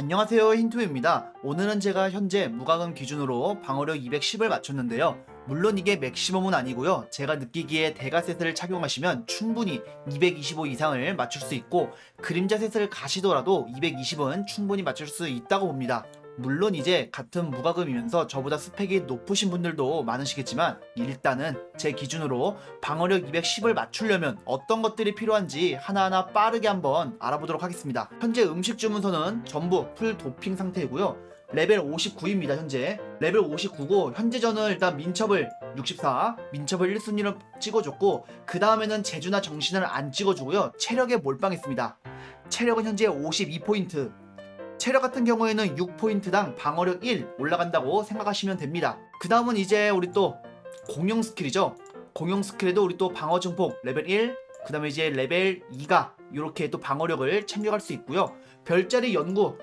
안녕하세요 힌투입니다. 오늘은 제가 현재 무과금 기준으로 방어력 210을 맞췄는데요. 물론 이게 맥시멈은 아니고요. 제가 느끼기에 대가 세트를 착용하시면 충분히 225 이상을 맞출 수 있고 그림자 세트를 가시더라도 220은 충분히 맞출 수 있다고 봅니다. 물론 이제 같은 무과금이면서 저보다 스펙이 높으신 분들도 많으시겠지만 일단은 제 기준으로 방어력 210을 맞추려면 어떤 것들이 필요한지 하나하나 빠르게 한번 알아보도록 하겠습니다. 현재 음식 주문서는 전부 풀 도핑 상태이고요. 레벨 59입니다, 현재. 레벨 59고, 현재 저는 일단 민첩을 64, 민첩을 1순위로 찍어줬고, 그 다음에는 재주나 정신을 안 찍어주고요. 체력에 몰빵했습니다. 체력은 현재 52포인트. 체력 같은 경우에는 6포인트당 방어력 1 올라간다고 생각하시면 됩니다. 그 다음은 이제 우리 또 공용 스킬이죠. 공용 스킬에도 우리 또 방어 증폭 레벨 1, 그 다음에 이제 레벨 2가 이렇게 또 방어력을 챙겨갈 수 있고요. 별자리 연구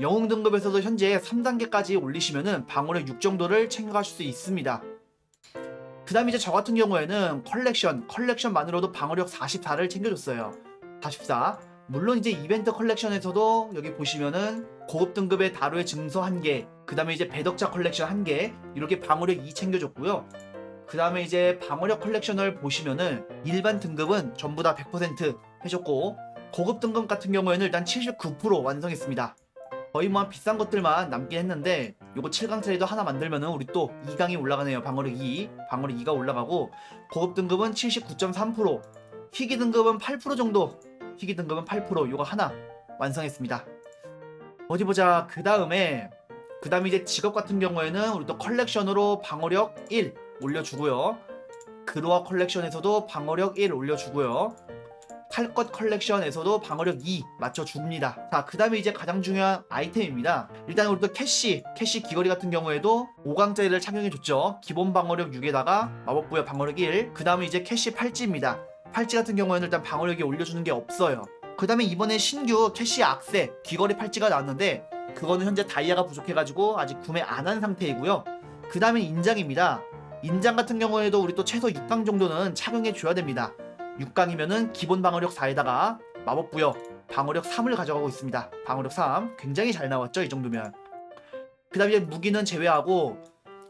영웅 등급에서도 현재 3단계까지 올리시면은 방어력 6 정도를 챙겨갈 수 있습니다. 그 다음에 이제 저 같은 경우에는 컬렉션, 컬렉션만으로도 방어력 44를 챙겨줬어요. 44. 물론 이제 이벤트 컬렉션에서도 여기 보시면은 고급 등급의 다루의 증서 1개, 그 다음에 이제 배덕자 컬렉션 1개, 이렇게 방어력 2 챙겨줬고요. 그 다음에 이제 방어력 컬렉션을 보시면은 일반 등급은 전부 다 100% 해줬고, 고급 등급 같은 경우에는 일단 79% 완성했습니다. 거의 뭐 비싼 것들만 남긴 했는데 요거 7강짜리도 하나 만들면은 우리 또 2강이 올라가네요. 방어력 2, 방어력 2가 올라가고 고급 등급은 79.3%, 희귀 등급은 8% 정도 희귀 등급은 8% 요거 하나 완성했습니다. 어디 보자. 그 다음에 그 다음에 이제 직업 같은 경우에는 우리 또 컬렉션으로 방어력 1 올려주고요. 그로아 컬렉션에서도 방어력 1 올려주고요. 탈것 컬렉션에서도 방어력 2 맞춰줍니다. 자, 그 다음에 이제 가장 중요한 아이템입니다. 일단 우리 또 캐시, 캐시 귀걸이 같은 경우에도 5강짜리를 착용해줬죠. 기본 방어력 6에다가 마법 부여 방어력 1. 그 다음에 이제 캐시 팔찌입니다. 팔찌 같은 경우에는 일단 방어력이 올려주는 게 없어요. 그 다음에 이번에 신규 캐시 악세 귀걸이 팔찌가 나왔는데 그거는 현재 다이아가 부족해가지고 아직 구매 안 한 상태이고요. 그 다음에 인장입니다. 인장 같은 경우에도 우리 또 최소 6강 정도는 착용해 줘야 됩니다. 6강이면은 기본 방어력 4에다가 마법 부여 방어력 3을 가져가고 있습니다. 방어력 3 굉장히 잘 나왔죠 이 정도면. 그 다음에 무기는 제외하고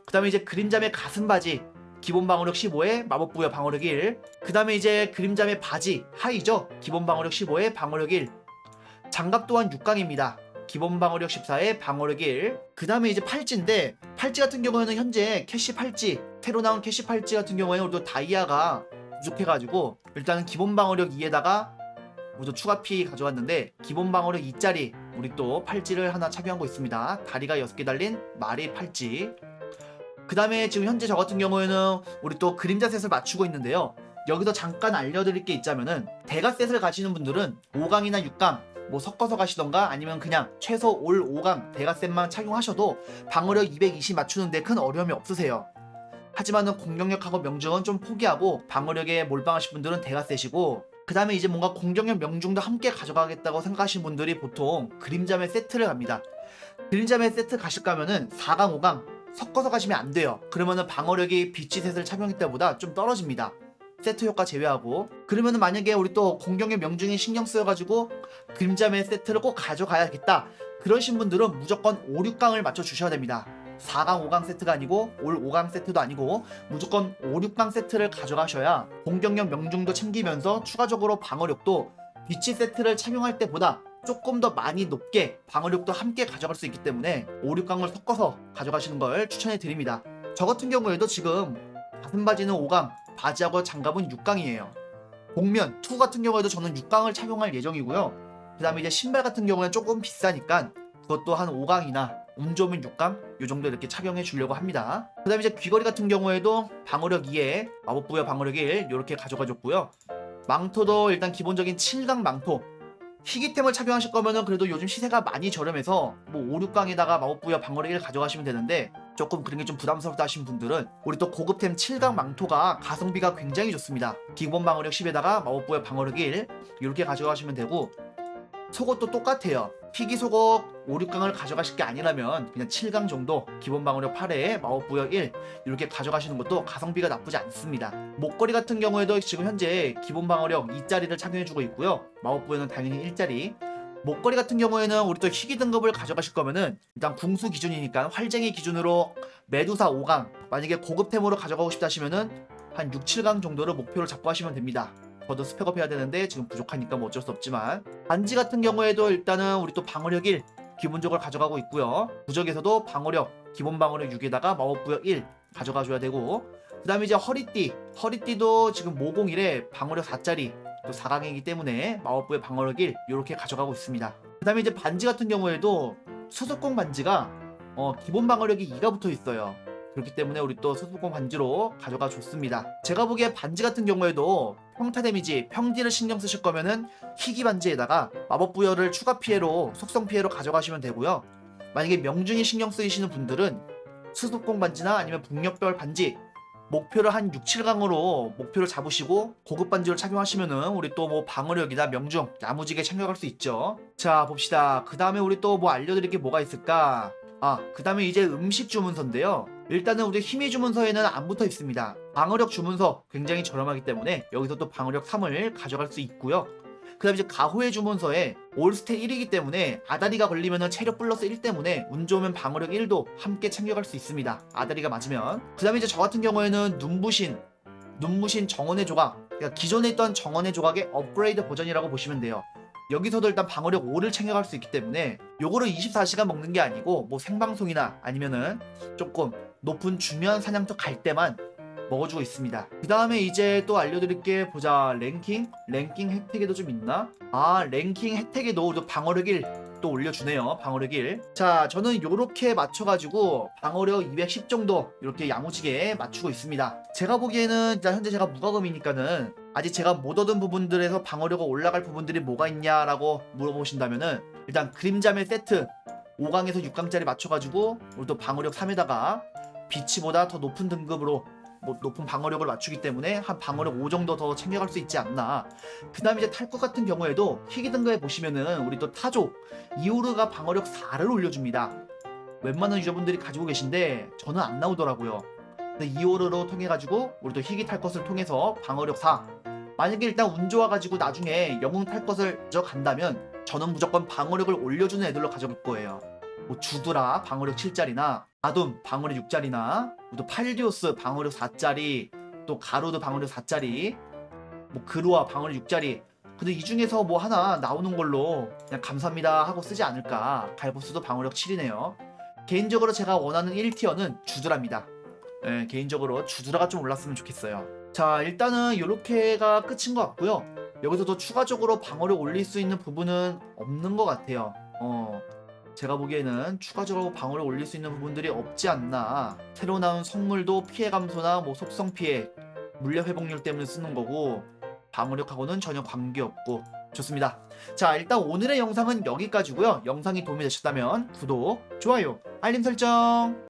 그 다음에 이제 그림자의 가슴 바지 기본 방어력 15에 마법 부여 방어력 1. 그 다음에 이제 그림자의 바지 하이죠 기본 방어력 15에 방어력 1. 장갑 또한 6강입니다. 기본 방어력 14에 방어력 1. 그 다음에 이제 팔찌인데 팔찌 같은 경우에는 현재 캐시 팔찌 새로 나온 캐시 팔찌 같은 경우에는 우리도 다이아가 부족해가지고 일단은 기본 방어력 2에다가 우리도 추가 피 가져왔는데 기본 방어력 2짜리 우리 또 팔찌를 하나 착용하고 있습니다. 다리가 6개 달린 마리 팔찌. 그 다음에 지금 현재 저 같은 경우에는 우리 또 그림자 셋을 맞추고 있는데요. 여기서 잠깐 알려드릴 게 있자면은 대가 셋을 가시는 분들은 5강이나 6강 뭐 섞어서 가시던가 아니면 그냥 최소 올 5강 대가 셋만 착용하셔도 방어력 220 맞추는데 큰 어려움이 없으세요. 하지만은 공격력하고 명중은 좀 포기하고 방어력에 몰빵하신 분들은 대가 셋이고 그 다음에 이제 뭔가 공격력 명중도 함께 가져가겠다고 생각하시는 분들이 보통 그림자매 세트를 갑니다. 그림자매 세트 가실 거면은 4강, 5강 섞어서 가시면 안 돼요. 그러면은 방어력이 비치 셋을 착용할 때보다 좀 떨어집니다. 세트 효과 제외하고 그러면은 만약에 우리 또 공격력 명중에 신경 쓰여가지고 그림자매 세트를 꼭 가져가야겠다 그러신 분들은 무조건 5, 6강을 맞춰 주셔야 됩니다 4강, 5강 세트가 아니고 올 5강 세트도 아니고 무조건 5, 6강 세트를 가져가셔야 공격력 명중도 챙기면서 추가적으로 방어력도 비치 세트를 착용할 때보다 조금 더 많이 높게 방어력도 함께 가져갈 수 있기 때문에 5, 6강을 섞어서 가져가시는 걸 추천해 드립니다 저 같은 경우에도 지금 가슴 바지는 5강, 바지하고 장갑은 6강이에요. 복면, 투 같은 경우에도 저는 6강을 착용할 예정이고요. 그 다음에 이제 신발 같은 경우는 조금 비싸니까 그것도 한 5강이나 운 좋으면 6강 요 정도 이렇게 착용해 주려고 합니다. 그 다음에 이제 귀걸이 같은 경우에도 방어력 2에 마법 부여 방어력 1 이렇게 가져가 줬고요. 망토도 일단 기본적인 7강 망토 희귀템을 착용하실 거면은 그래도 요즘 시세가 많이 저렴해서 뭐 5, 6강에다가 마법부여 방어력 1 가져가시면 되는데 조금 그런 게 좀 부담스럽다 하신 분들은 우리 또 고급템 7강 망토가 가성비가 굉장히 좋습니다. 기본 방어력 10에다가 마법부여 방어력 1 이렇게 가져가시면 되고 속옷도 똑같아요. 희귀 속옷 5, 6강을 가져가실 게 아니라면 그냥 7강 정도 기본 방어력 8에 마법 부여 1 이렇게 가져가시는 것도 가성비가 나쁘지 않습니다. 목걸이 같은 경우에도 지금 현재 기본 방어력 2짜리를 착용해주고 있고요. 마법 부여는 당연히 1짜리 목걸이 같은 경우에는 우리 또 희귀 등급을 가져가실 거면은 일단 궁수 기준이니까 활쟁이 기준으로 메두사 5강 만약에 고급템으로 가져가고 싶다 하시면은 한 6, 7강 정도를 목표로 잡고 하시면 됩니다. 저도 스펙업 해야 되는데 지금 부족하니까 뭐 어쩔 수 없지만 반지 같은 경우에도 일단은 우리 또 방어력 1 기본적으로 가져가고 있고요. 부적에서도 방어력 기본 방어력 6에다가 마법 부역 1 가져가 줘야 되고 그 다음에 이제 허리띠 허리띠도 지금 모공 1에 방어력 4짜리 또 4강이기 때문에 마법부의 방어력 1 이렇게 가져가고 있습니다. 그 다음에 이제 반지 같은 경우에도 수수공 반지가 어, 기본 방어력이 2가 붙어 있어요. 그렇기 때문에 우리 또 수수공 반지로 가져가 줬습니다. 제가 보기에 반지 같은 경우에도 평타 데미지, 평딜을 신경 쓰실 거면은 희귀 반지에다가 마법 부여를 추가 피해로 속성 피해로 가져가시면 되고요. 만약에 명중이 신경 쓰이시는 분들은 수수공 반지나 아니면 북녘별 반지 목표를 한 6, 7강으로 목표를 잡으시고 고급 반지를 착용하시면은 우리 또 뭐 방어력이나 명중 야무지게 챙겨갈 수 있죠. 자 봅시다. 그 다음에 우리 또 뭐 알려드릴 게 뭐가 있을까? 아, 그 다음에 이제 음식 주문서인데요. 일단은 우리 힘의 주문서에는 안 붙어 있습니다. 방어력 주문서 굉장히 저렴하기 때문에 여기서 또 방어력 3을 가져갈 수 있고요. 그 다음에 이제 가호의 주문서에 올스테 1이기 때문에 아다리가 걸리면은 체력 플러스 1 때문에 운 좋으면 방어력 1도 함께 챙겨갈 수 있습니다. 아다리가 맞으면. 그 다음에 이제 저 같은 경우에는 눈부신, 눈부신 정원의 조각. 그러니까 기존에 있던 정원의 조각의 업그레이드 버전이라고 보시면 돼요. 여기서도 일단 방어력 5를 챙겨갈 수 있기 때문에 요거를 24시간 먹는 게 아니고 뭐 생방송이나 아니면은 조금 높은 주면 사냥터 갈 때만 먹어주고 있습니다. 그 다음에 이제 또 알려드릴 게 보자 랭킹 랭킹 혜택에도 좀 있나? 아 랭킹 혜택에도 또 방어력 1또 올려주네요. 방어력 1. 자, 저는 요렇게 맞춰가지고 방어력 210 정도 이렇게 야무지게 맞추고 있습니다. 제가 보기에는 일단 현재 제가 무과금이니까는 아직 제가 못 얻은 부분들에서 방어력이 올라갈 부분들이 뭐가 있냐라고 물어보신다면은 일단 그림자매 세트 5강에서 6강짜리 맞춰가지고 또 방어력 3에다가 비치보다 더 높은 등급으로 뭐 높은 방어력을 맞추기 때문에 한 방어력 5 정도 더 챙겨갈 수 있지 않나. 그 다음에 이제 탈것 같은 경우에도 희귀 등급에 보시면은 우리 또 타조 이오르가 방어력 4를 올려줍니다. 웬만한 유저분들이 가지고 계신데 저는 안 나오더라고요. 근데 이오르로 통해 가지고 우리 또 희귀 탈 것을 통해서 방어력 4. 만약에 일단 운 좋아가지고 나중에 영웅 탈 것을 가져간다면 저는 무조건 방어력을 올려주는 애들로 가져갈 거예요. 뭐 주드라 방어력 7짜리나 아둠 방어력 6짜리나 또 팔디오스 방어력 4짜리 또 가로드 방어력 4짜리 뭐 그루아 방어력 6짜리. 근데 이 중에서 뭐 하나 나오는 걸로 그냥 감사합니다 하고 쓰지 않을까. 갈보스도 방어력 7이네요. 개인적으로 제가 원하는 1티어는 주드라입니다. 예, 개인적으로 주드라가 좀 올랐으면 좋겠어요. 자 일단은 이렇게가 끝인 것 같고요. 여기서도 추가적으로 방어력 올릴 수 있는 부분은 없는 것 같아요. 어 제가 보기에는 추가적으로 방어를 올릴 수 있는 부분들이 없지 않나. 새로 나온 성물도 피해 감소나 뭐 속성 피해, 물려 회복률 때문에 쓰는 거고 방어력하고는 전혀 관계없고 좋습니다. 자 일단 오늘의 영상은 여기까지고요. 영상이 도움이 되셨다면 구독, 좋아요, 알림 설정.